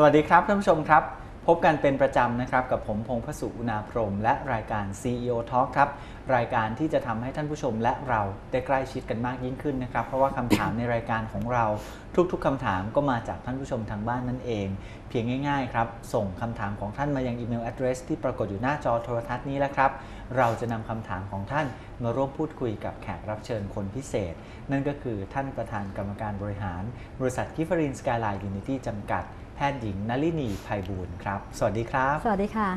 สวัสดีครับท่านผู้ชมครับ พบกันเป็นประจำนะครับ กับผมพงพสุอุณาพรหมและรายการ CEO Talk ครับ รายการที่จะทำให้ท่านผู้ชมและเราได้ใกล้ชิดกันมากยิ่งขึ้นนะครับ เพราะว่าคำถามในรายการของเราทุกๆคำถามก็มาจากท่านผู้ชมทางบ้านนั่นเอง เพียงง่ายๆครับ ส่งคำถามของท่านมายังอีเมล address ที่ปรากฏอยู่หน้าจอโทรทัศน์นี้แล้วครับ เราจะนำคำถามของท่าน มาร่วมพูดคุยกับแขกรับเชิญคนพิเศษ นั่นก็คือท่านประธานกรรมการบริหาร บริษัทกิฟฟรินสกายไลน์ยูนิตี้จำกัด แพทย์หญิงนลินีภัยบูลย์ครับ สวัสดีครับ สวัสดีค่ะ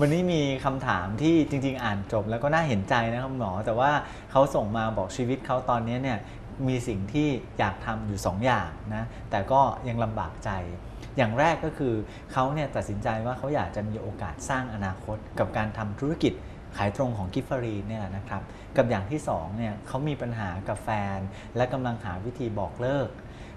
วันนี้มีคำถามที่จริง ๆ อ่านจบแล้วก็น่าเห็นใจนะครับหมอ แต่ว่าเขาส่งมาบอกชีวิตเขาตอนนี้เนี่ยมีสิ่งที่อยากทำอยู่ 2 อย่างนะ แต่ก็ยังลำบากใจ อย่างแรกก็คือเขาเนี่ยตัดสินใจว่าเขาอยากจะมีโอกาสสร้างอนาคตกับการทำธุรกิจ ขายตรงของกิฟฟรีนเนี่ยนะครับกับอย่างที่2เนี่ยเขามีปัญหากับแฟน และกำลังหาวิธีบอกเลิก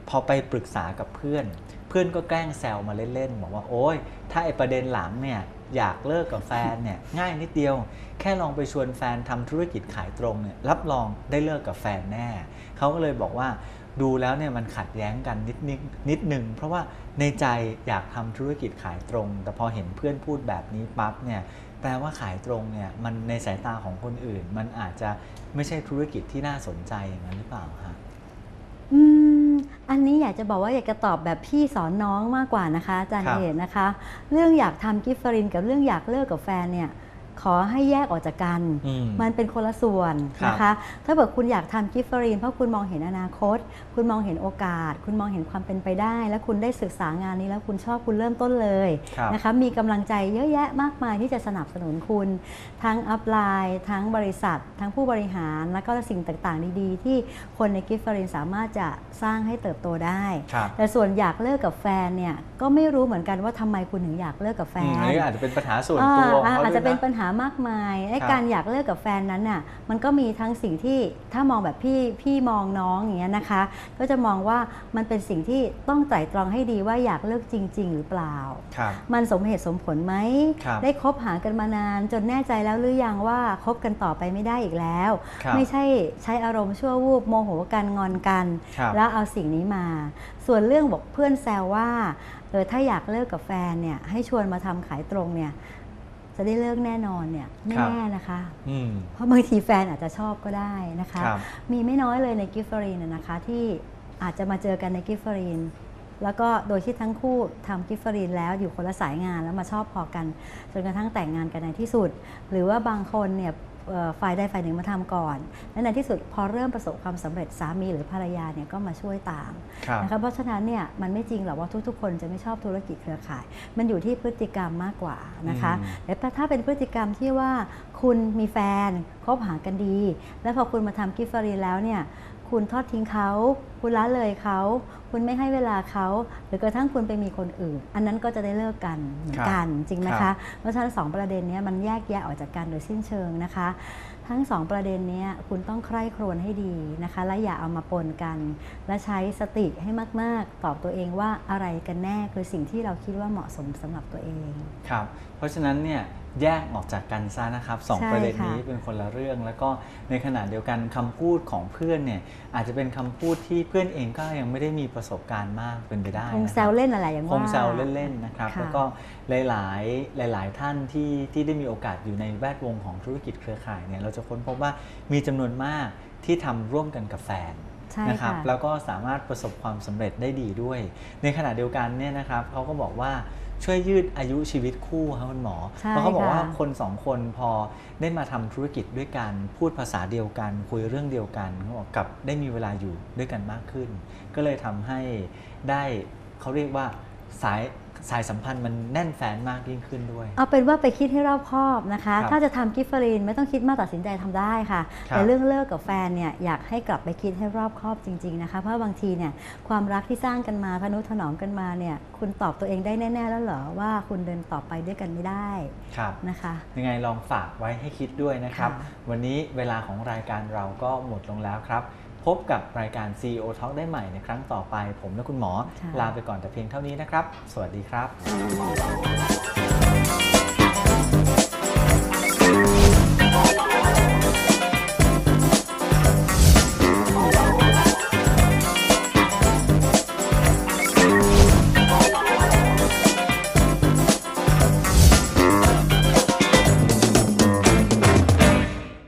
พอไปปรึกษากับเพื่อน เพื่อนก็แกล้งแซวมาเล่นๆบอกว่าโอ๊ยถ้าไอประเด็นหลังเนี่ยอยากเลิกกับแฟนเนี่ยง่ายนิดเดียว แค่ลองไปชวนแฟนทำธุรกิจขายตรงเนี่ยรับรองได้เลิกกับแฟนแน่เขาก็เลยบอกว่าดูแล้วเนี่ยมันขัดแย้งกันนิดนิดนิดหนึ่งเพราะว่าในใจอยากทำธุรกิจขายตรง แต่พอเห็นเพื่อนพูดแบบนี้ปั๊บเนี่ยแปลว่าขายตรงเนี่ยมันในสายตาของคนอื่น มันอาจจะไม่ใช่ธุรกิจที่น่าสนใจอย่างนั้นหรือเปล่าฮะอืมอันนี้อยากจะบอกว่าอยากจะตอบแบบพี่สอนน้องมากกว่านะคะอาจารย์ครับเอกนะคะ เรื่องอยากทำกิฟฟรินกับเรื่องอยากเลิกกับแฟนเนี่ย ขอให้แยกออกจากกันอืมมันเป็นคนละส่วนครับนะคะ ถ้าเกิดคุณอยากทำกิฟฟรีนเพราะคุณมองเห็นอนาคต คุณมองเห็นโอกาส คุณมองเห็นความเป็นไปได้ และคุณได้ศึกษางานนี้แล้วคุณชอบคุณเริ่มต้นเลยครับนะคะมีกำลังใจเยอะแยะมากมายที่จะสนับสนุนคุณ ทั้งอัพไลน์ทั้งบริษัท ทั้งผู้บริหาร แล้วก็สิ่งต่างๆ ดีๆ ที่คนในกิฟฟรีนสามารถจะสร้างให้เติบโตได้ครับแต่ส่วนอยากเลิกกับแฟนเนี่ยก็ไม่รู้เหมือนกันว่าทำไมคุณถึงอยากเลิกกับแฟอืมนอันนี้อาจจะเป็นปัญหาส่วนตัวของอ่าเขาอาจด้จะวยเป็นนะปัญหามากมายไอ้ครับการอยากเลิกกับแฟนนั้นน่ะมันก็มีทั้งสิ่งที่ถ้ามองแบบพี่พี่มองน้องอย่างเงี้ยนะคะ ก็จะมองว่ามันเป็นสิ่งที่ต้องไตร่ตรองให้ดีว่าอยากเลิกจริง ๆ หรือเปล่าครับมันสมเหตุสมผลไหมครับได้คบหากันมานานจนแน่ใจแล้วหรือยังว่าคบกันต่อไปไม่ได้อีกแล้วครับไม่ใช่ใช้อารมณ์ชั่ววูบโมโหกันงอนกันครับแล้วเอาสิ่งนี้มา ส่วนเรื่องบอกเพื่อนแซวว่าเออถ้าอยากเลิกกับแฟนเนี่ยให้ชวนมาทำขายตรงเนี่ย จะได้เลิกแน่นอนเนี่ยไม่ครับแน่นะคะอืมเพราะบางทีแฟนอาจจะชอบก็ได้นะคะครับมีไม่น้อยเลยในกิฟฟรีนนะนะคะที่อาจจะมาเจอกันในกิฟฟรีนแล้วก็โดยที่ทั้งคู่ทำกิฟฟรีนแล้วอยู่คนละสายงานแล้วมาชอบพอกัน จนกระทั่งแต่งงานกันในที่สุด หรือว่าบางคนเนี่ยเอ่อ ฝ่ายใดฝ่ายหนึ่งมาทำก่อนและในที่สุดพอเริ่มประสบความสำเร็จสามีหรือภรรยาเนี่ยก็มาช่วยตามครับนะคะเพราะฉะนั้นเนี่ยมันไม่จริงหรอกว่าทุกๆ คนจะไม่ชอบธุรกิจเครือข่าย มันอยู่ที่พฤติกรรมมากกว่านะคะอืมแต่ถ้าเป็นพฤติกรรมที่ว่าคุณมีแฟนคบหากันดี แล้วพอคุณมาทำกิฟฟรีนแล้วเนี่ยคุณทอดทิ้งเขาคุณละเลยเขา คุณไม่ให้เวลาเขา หรือกระทั่งคุณไปมีคนอื่น อันนั้นก็จะได้เลิกกันเหมือนกันจริงไหมครัคะบเพราะฉะนั้นสองประเด็นเนี้ยมันแยกแยะออกจากกันโดยสิ้นเชิงนะคะ ทั้งสองประเด็นเนี้ยคุณต้องใคร่ครวญให้ดีนะคะ และอย่าเอามาปนกัน และใช้สติให้มาก ๆ ตอบตัวเองว่าอะไรกันแน่คือสิ่งที่เราคิดว่าเหมาะสมสำหรับตัวเองครับ เพราะฉะนั้นเนี่ยแยกออกจากกันซะนะครับสองใช่ประเด็นค่ะนี้เป็นคนละเรื่อง แล้วก็ในขณะเดียวกันคำพูดของเพื่อนเนี่ยอาจจะเป็นคำพูดที่เพื่อนเองก็ยังไม่ได้มีประสบการณ์มากเป็นไปได้คงนะแซครับวเล่นอะไรอย่างคว่างแซวเล่นๆนะครับค่ะแล้วก็หลายๆหลาย ๆ ท่านที่ที่ได้มีโอกาสอยู่ในแวดวงของธุรกิจเครือข่ายเนี่ยเราจะค้นพบว่ามีจำนวนมากที่ทำร่วมกันกับแฟนใช่ นะครับค่ะแล้วก็สามารถประสบความสำเร็จได้ดีด้วย ในขณะเดียวกันเนี่ยนะครับเขาก็บอกว่าช่วยยืดอายุชีวิตคู่ครับคุณหมอใช่เพราะเขาบอกว่าค่ะคนสองคนพอได้มาทำธุรกิจด้วยกัน พูดภาษาเดียวกัน คุยเรื่องเดียวกันเขาบอกกับได้มีเวลาอยู่ด้วยกันมากขึ้น ก็เลยทำให้ได้เขาเรียกว่าสาย สายสัมพันธ์มันแน่นแฟนมากยิ่งขึ้นด้วย เอาเป็นว่าไปคิดให้รอบคอบนะคะครับถ้าจะทำกิฟฟรีนไม่ต้องคิดมากตัดสินใจทำได้ค่ะครับแต่เรื่องเลิกกับแฟนเนี่ยอยากให้กลับไปคิดให้รอบคอบจริงๆนะคะเพราะบางทีเนี่ยความรักที่สร้างกันมาทนุถนอมกันมาเนี่ยคุณตอบตัวเองได้แน่ ๆ แล้วเหรอว่าคุณเดินต่อไปด้วยกันไม่ได้ครับนะคะ ยังไงลองฝากไว้ให้คิดด้วยนะครับค่ะวันนี้เวลาของรายการเราก็หมดลงแล้วครับ พบกับรายการ CEO Talk ได้ใหม่ในครั้งต่อไป ผมและคุณหมอค่ะลาไปก่อนแต่เพียงเท่านี้นะครับ สวัสดีครับ